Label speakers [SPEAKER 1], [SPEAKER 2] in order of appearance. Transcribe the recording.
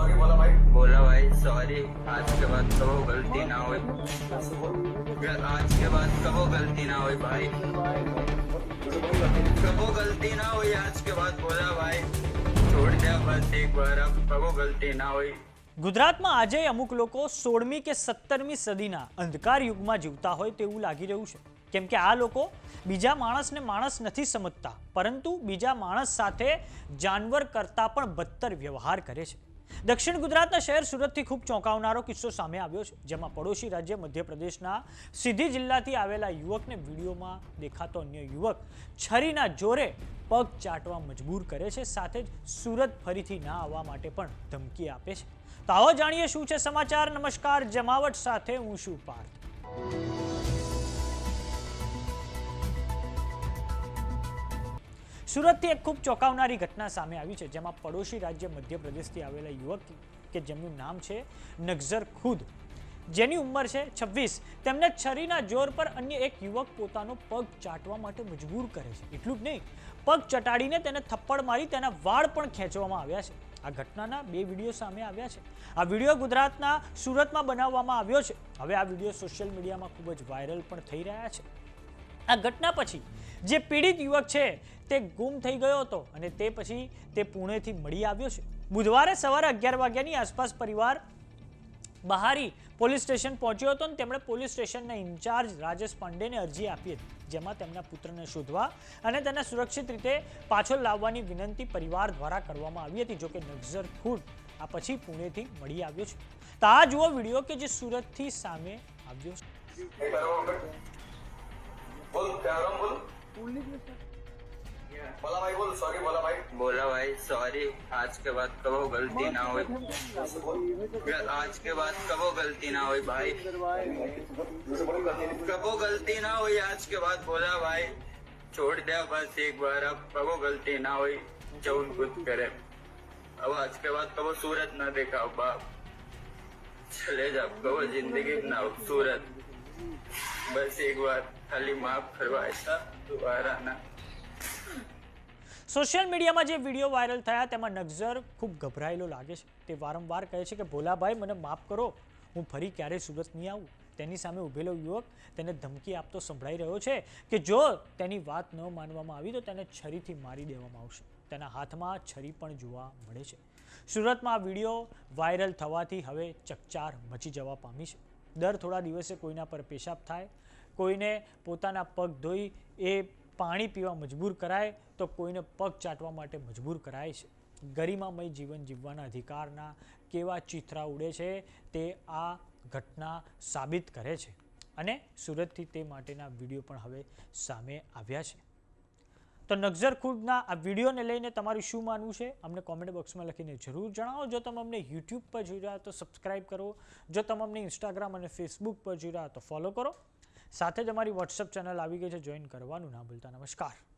[SPEAKER 1] Sorry बोला भाई
[SPEAKER 2] बोला भाई सॉरी आज के बाद कबो गलती ना हो आज के बाद कबो गलती ना हो भाई कबो गलती ना हो आज के बाद बोला भाई छोड़ दिया बस एक बार अब कबो गलती ना हुई
[SPEAKER 3] ગુજરાતમાં આજે અમુક લોકો સોળમી કે સત્તરમી સદીના અંધકાર યુગમાં જીવતા હોય તેવું લાગી રહ્યું છે કેમ કે આ લોકો બીજા માણસને માણસ નથી સમજતા પરંતુ બીજા માણસ સાથે જાનવર કરતાં પણ બદતર વ્યવહાર કરે છે દક્ષિણ ગુજરાતના શહેર સુરતથી ખૂબ ચોંકાવનારો કિસ્સો સામે આવ્યો છે, જેમાં પડોશી રાજ્ય મધ્યપ્રદેશના સીધી જિલ્લાથી આવેલા યુવકને વિડીયોમાં દેખાતો અન્ય યુવક છરીના જોરે પગ ચાટવા મજબૂર કરે છે, સાથે જ સુરત ફરીથી ના આવવા માટે પણ ધમકી આપે છે. તો આવો જાણીએ શું છે સમાચાર. નમસ્કાર, જમાવટ સાથે હું શું પાર્થ. સુરતથી એક ખૂબ ચોંકાવનારી ઘટના સામે આવી છે, જેમાં પડોશી રાજ્ય મધ્યપ્રદેશથી આવેલા યુવક કે જેમનું નામ છે નગઝર ખુદ. જેની ઉંમર છે છવ્વીસ. તેમને છરીના જોર પર અન્ય એક યુવક પોતાનો પગ ચાટવા માટે મજબૂર કરે છે. એટલું જ નહીં, પગ ચટાડીને તેને થપ્પડ મારી તેના વાળ પણ ખેંચવામાં આવ્યા છે. આ ઘટનાના બે વીડિયો સામે આવ્યા છે. આ વીડિયો ગુજરાતના સુરતમાં બનાવવામાં આવ્યો છે. હવે આ વીડિયો સોશિયલ મીડિયામાં ખૂબ જ વાયરલ પણ થઈ રહ્યા છે. આ ઘટના પછી જે પીડિત યુવક છે તે ગુમ થઈ ગયો હતો અને તે પછી તે પુણેથી મળી આવ્યો છે. બુધવારે સવારે અગિયાર વાગ્યાની આસપાસ પરિવાર બહારી પોલીસ સ્ટેશન પહોંચ્યો હતો અને તેમણે પોલીસ સ્ટેશનના ઇન્ચાર્જ રાજેશ પાંડેને અરજી આપી હતી, જેમાં તેમના પુત્રને શોધવા અને તેને સુરક્ષિત રીતે પાછો લાવવાની વિનંતી પરિવાર દ્વારા કરવામાં આવી હતી, જોકે નક્ઝર ખુદ આ પછી પુણેથી મળી આવ્યો છે. તો આ જુઓ વીડિયો કે જે સુરતથી સામે આવ્યો છે.
[SPEAKER 1] बोल क्या हो रहा हूँ, बोल? बोला भाई बोल सॉरी बोला भाई।
[SPEAKER 2] बोला भाई सॉरी आज के बाद कबो गलती ना हुई आज के बाद कबो गलती ना हुई भाई? कबो गलती ना हुई आज के बाद? बोला भाई छोड़ दिया बस एक बार अब कबो गलती ना हुई चौन कुछ करे। अब आज के बाद कबो सूरत ना देखा बाप? चले जाओ कबो ज़िंदगी ना हो सूरत। બસ એક વાર ખાલી માફ કરવા હતા દ્વારાના
[SPEAKER 3] સોશિયલ મીડિયામાં જે વીડિયો વાયરલ થયા, તેમાં નગઝર ખૂબ ગભરાયેલો લાગે છે. તે વારંવાર કહે છે કે, ભોલાભાઈ, મને માફ કરો. હું ફરી ક્યારેય સુરત નહીં આવું. તેની સામે ઊભેલો યુવક તેને ધમકી આપતો સંભળાઈ રહ્યો છે કે, જો તેની વાત ન માનવામાં આવી, તો તેને છરીથી મારી દેવામાં આવશે. તેના હાથમાં છરી પણ જોવા મળે છે. સુરતમાં આ વીડિયો વાયરલ થવાથી હવે ચકચાર મચી જવા પામી છે. દર થોડા દિવસે કોઈના પર પેશાબ થાય, કોઈને પોતાના પગ ધોઈ એ પાણી પીવા મજબૂર કરાય, તો કોઈને પગ ચાટવા માટે મજબૂર કરાય છે. ગરિમામય જીવન જીવવાના અધિકારના કેવા ચિત્રા ઉડે છે તે આ ઘટના સાબિત કરે છે. અને સુરતથી તે માટેના વીડિયો પણ હવે સામે આવ્યા છે. તો નગઝર ખુદના આ વિડીયોને લઈને તમારું શું માનવું છે? અમને કોમેન્ટ બોક્સમાં લખીને જરૂર જણાવો. જો તમે અમને યુટ્યુબ પર જોઈ રહ્યા તો સબસ્ક્રાઈબ કરો. જો તમે અમને ઇન્સ્ટાગ્રામ અને ફેસબુક પર જોઈ રહ્યા તો ફોલો કરો. સાથે જ અમારી વોટ્સઅપ ચેનલ આવી ગઈ છે. જોઈન કરવાનું ના ભૂલતા. નમસ્કાર.